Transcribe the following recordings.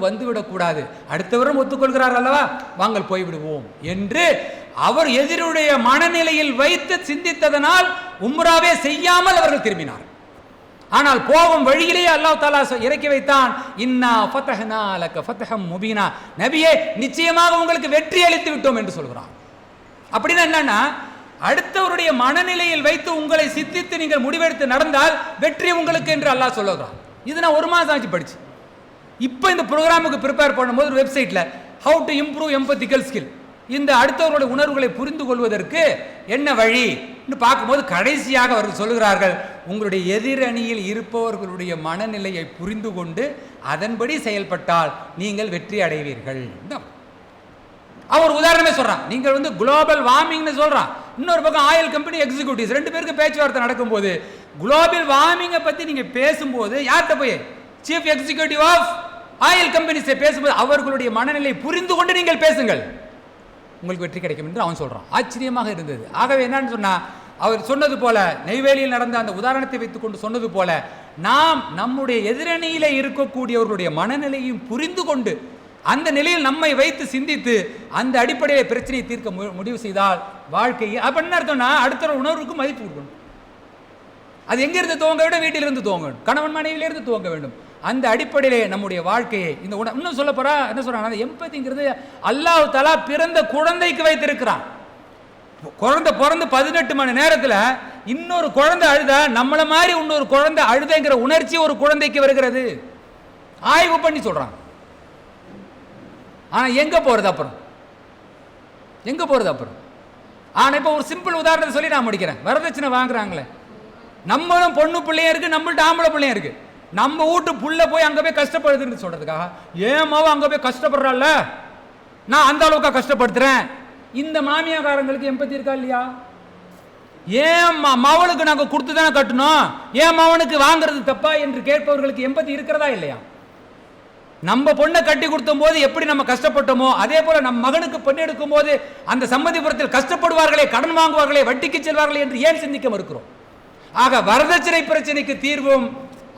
வந்துவிடக்கூடாது. அடுத்தவரும் ஒத்துக்கொள்கிறார் அல்லவா? வாங்கள் போய்விடுவோம் என்று அவர் எதிருடைய மனநிலையில் வைத்து சிந்தித்ததனால் உம்ராவே செய்யாமல் அவர்கள் திரும்பினார். ஆனால் போகும் வழியிலேயே அல்லாஹ் தாலா இறக்கி வைத்தான். இன்னா ஃபதஹ்னா லக ஃபதஹம் முபீனா. நபியே நிச்சயமாக உங்களுக்கு வெற்றி அளித்து விட்டோம் என்று சொல்கிறான் அப்படின்னா என்னன்னா அடுத்தவருடைய மனநிலையில் வைத்து உங்களை சித்தித்து நீங்கள் முடிவெடுத்து நடந்தால் வெற்றி உங்களுக்கு என்று அல்லாஹ் சொல்லுகிறான். இது நான் ஒரு மாதம் ஆச்சு படிச்சு. இப்போ இந்த ப்ரோக்ராமுக்கு ப்ரிப்பேர் பண்ணும்போது ஒரு வெப்சைட்டில் how to improve empathical skill இந்த அடுத்தவர்களுடைய உணர்வுகளை புரிந்து கொள்வதற்கு என்ன வழி? பார்க்கும்போது கடைசியாக அவர்கள் சொல்லுகிறார்கள் உங்களுடைய எதிரணியில் இருப்பவர்களுடைய மனநிலையை புரிந்து கொண்டு அதன்படி செயல்பட்டால் நீங்கள் வெற்றி அடைவீர்கள். அவர் உதாரணமே சொல்கிறான் நீங்கள் வந்து குளோபல் வார்மிங்னு சொல்கிறான் இன்னொரு பக்கம் ஆயில் கம்பெனி எக்ஸிக்யூட்டிவ்ஸ் ரெண்டு பேருக்கு பேச்சுவார்த்தை நடக்கும்போது குளோபல் வார்மிங்கை பற்றி நீங்கள் பேசும்போது யார்கிட்ட போய்? சீஃப் எக்ஸிக்யூட்டிவ் ஆஃப் ஆயில் கம்பெனிஸை பேசும்போது அவர்களுடைய மனநிலை புரிந்து கொண்டு நீங்கள் பேசுங்கள். உங்களுக்கு வெற்றி கிடைக்கும் என்று அவன் சொல்கிறான் ஆச்சரியமாக இருந்தது. ஆகவே என்னன்னு சொன்னால் அவர் சொன்னது போல நெய்வேலியில் நடந்த அந்த உதாரணத்தை வைத்துக்கொண்டு சொன்னது போல நாம் நம்முடைய எதிரணியில் இருக்கக்கூடியவர்களுடைய மனநிலையும் புரிந்து கொண்டு அந்த நிலையில் நம்மை வைத்து சிந்தித்து அந்த அடிப்படையில் பிரச்சனையை தீர்க்க மு- முடிவு செய்தால் வாழ்க்கையை அப்போ என்ன அர்த்தம்னா அடுத்த உணர்வுக்கு மதிப்பு கொடுக்கணும். அது எங்கேருந்து துவங்க வேண்டும் வீட்டிலிருந்து துவங்க வேண்டும் கணவன் மனைவியிலிருந்து துவங்க வேண்டும். அந்த அடிப்படையிலே நம்முடைய வாழ்க்கையை இந்த உண இன்னும் சொல்ல போறா என்ன சொல்றாங்க அந்த எம்பதிங்கிறது அல்லாஹ் தலா பிறந்த குழந்தைக்கு வைத்திருக்கிறான். குழந்தை பிறந்து பதினெட்டு மணி நேரத்தில் இன்னொரு குழந்தை அழுதா நம்மளை மாதிரி இன்னொரு குழந்தை அழுதைங்கிற உணர்ச்சி ஒரு குழந்தைக்கு வருகிறது. ஆய்வு பண்ணி சொல்கிறான் ஆனா எங்க போறது அப்புறம்? எங்க போறது அப்புறம்? ஆனா இப்போ ஒரு சிம்பிள் உதாரணத்தை சொல்லி நான் முடிக்கிறேன். வரதட்சணை வாங்குறாங்களே. நம்மளும் பொண்ணு பிள்ளையும் இருக்கு நம்மள்ட்ட ஆம்பளை பிள்ளையும் இருக்கு. நம்ம வீட்டு புள்ள போய் அங்க போய் கஷ்டப்படுதுன்னு சொல்றதுக்காக ஏன் மாவ அங்க போய் கஷ்டப்படுறாள்ல? நான் அந்த அளவுக்கு கஷ்டப்படுத்துறேன். இந்த மாமியாக்காரங்களுக்கு எம்பத்தி இருக்கா இல்லையா? ஏன் ம- மவளுக்கு நாங்க கொடுத்து தானே கட்டணும்? ஏன் மவனுக்கு வாங்குறது தப்பா என்று கேட்பவர்களுக்கு எம்பத்தி இருக்கிறதா இல்லையா? நம்ம பொண்ணை கட்டி கொடுத்தும் போது எப்படி நம்ம கஷ்டப்பட்டோமோ அதே போல நம் மகனுக்கு பெண் எடுக்கும் போது அந்த சம்மதிபுரத்தில் கஷ்டப்படுவார்களே கடன் வாங்குவார்களே வட்டிக்கு செல்வார்களே என்று ஏன் சிந்திக்க மறுக்கிறோம்? ஆக வரதட்சணை பிரச்சனைக்கு தீர்வும்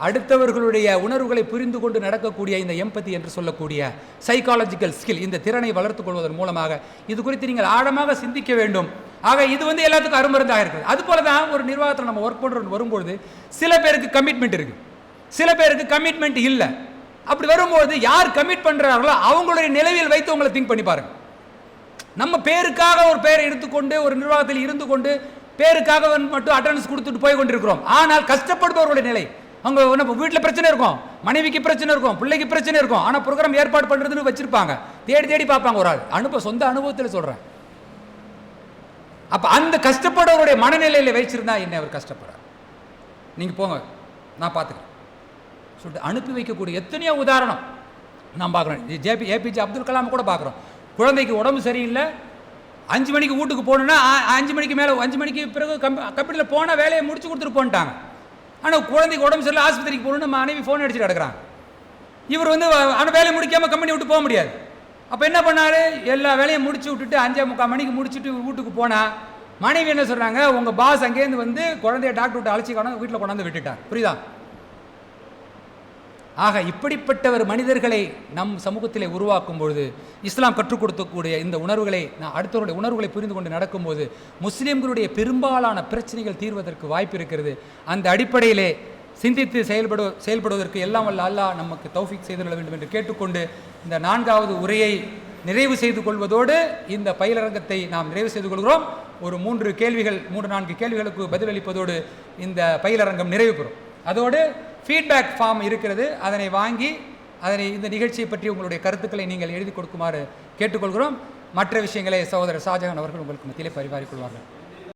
அடுத்தவர்களுடைய உணர்வுகளை புரிந்து கொண்டு நடக்கக்கூடிய இந்த எம்பத்தி என்று சொல்லக்கூடிய சைக்காலஜிக்கல் ஸ்கில் இந்த திறனை வளர்த்துக் கொள்வதன் மூலமாக இது குறித்து நீங்கள் ஆழமாக சிந்திக்க வேண்டும். ஆக இது வந்து எல்லாத்துக்கும் அருமருந்தாக இருக்குது அது போல தான் ஒரு நிர்வாகத்தில் நம்ம ஒர்க் பண்ணுறோம் வரும்பொழுது சில பேருக்கு கமிட்மெண்ட் இருக்கு. சில பேருக்கு கமிட்மெண்ட் இல்லை. அப்படி வரும்போது யார் கமிட் பண்ணுறார்களோ அவங்களுடைய நிலையில் வைத்து உங்களை திங்க் பண்ணி பாருங்க. நம்ம பேருக்காக ஒரு பேரை எடுத்துக்கொண்டு ஒரு நிர்வாகத்தில் இருந்து கொண்டு பேருக்காக மட்டும் அட்டண்டன்ஸ் கொடுத்துட்டு போய் கொண்டிருக்கிறோம். ஆனால் கஷ்டப்படுபவர்களுடைய நிலை அவங்க நம்ம வீட்டில் பிரச்சனை இருக்கும். மனைவிக்கு பிரச்சனை இருக்கும் பிள்ளைக்கு பிரச்சனை இருக்கும். ஆனால் ப்ரோக்ராம் ஏற்பாடு பண்ணுறதுன்னு வச்சிருப்பாங்க. தேடி தேடி பார்ப்பாங்க ஒரு ஆள். அனுபவ சொந்த அனுபவத்தில் சொல்கிறேன் அப்போ அந்த கஷ்டப்படுறவருடைய மனநிலையில் வச்சிருந்தா என்ன அவர் கஷ்டப்படுறார்? நீங்கள் போங்க நான் பார்த்துக்கிறேன். சொல்லிட்டு அனுப்பி வைக்கக்கூடிய எத்தனையோ உதாரணம் நான் பார்க்குறேன். ஜேபி ஏபிஜே அப்துல் கலாம் கூட பார்க்குறோம். குழந்தைக்கு உடம்பு சரியில்லை. அஞ்சு மணிக்கு வீட்டுக்கு போகணுன்னா அஞ்சு மணிக்கு மேலே அஞ்சு மணிக்கு பிறகு கம் கம்பெனியில் போனால் வேலையை முடிச்சு கொடுத்துட்டு போன்ட்டாங்க. ஆனால் குழந்தைக்கு உடம்பு சரியில்லை ஆஸ்பத்திரிக்கு போகணுன்னு மனைவி ஃபோன் அடிச்சுட்டு கிடக்கிறான். இவர் வந்து ஆனால் வேலையை முடிக்காமல் கம்பெனி விட்டு போக முடியாது. அப்போ என்ன பண்ணாரு? எல்லா வேலையும் முடிச்சு விட்டுட்டு அஞ்சே முக்கால் மணிக்கு முடிச்சுட்டு வீட்டுக்கு போனால் மனைவி என்ன சொல்கிறாங்க உங்கள் பாஸ் அங்கேருந்து வந்து குழந்தைய டாக்டர் விட்டு அழைச்சி கொண்டாந்து வீட்டில் கொண்டாந்து விட்டுட்டார் புரியுதா? ஆக இப்படிப்பட்டவர் மனிதர்களை நம் சமூகத்திலே உருவாக்கும் பொழுது இஸ்லாம் கற்றுக் கொடுக்கக்கூடிய இந்த உணர்வுகளை நான் அடுத்தவருடைய உணர்வுகளை புரிந்து கொண்டு நடக்கும்போது முஸ்லீம்களுடைய பெரும்பாலான பிரச்சனைகள் தீர்வதற்கு வாய்ப்பு இருக்கிறது. அந்த அடிப்படையிலே சிந்தித்து செயல்படு செயல்படுவதற்கு எல்லாம் வல்ல அல்லாஹ் நமக்கு தௌஃபிக் செய்துள்ள வேண்டும் என்று கேட்டுக்கொண்டு இந்த நான்காவது உரையை நிறைவு செய்து கொள்வதோடு இந்த பயிலரங்கத்தை நாம் நிறைவு செய்து கொள்கிறோம். ஒரு மூன்று கேள்விகள் மூன்று நான்கு கேள்விகளுக்கு பதிலளிப்பதோடு இந்த பயிலரங்கம் நிறைவு பெறும். அதோடு ஃபீட்பேக் ஃபார்ம் இருக்கிறது. அதனை வாங்கி அதனை இந்த நிகழ்ச்சியை பற்றி உங்களுடைய கருத்துக்களை நீங்கள் எழுதி கொடுக்குமாறு கேட்டுக்கொள்கிறோம். மற்ற விஷயங்களை சகோதரர் ஷாஜகான் அவர்கள் உங்களுக்கு மத்தியிலே பரிமாறிக்கொள்வார்கள்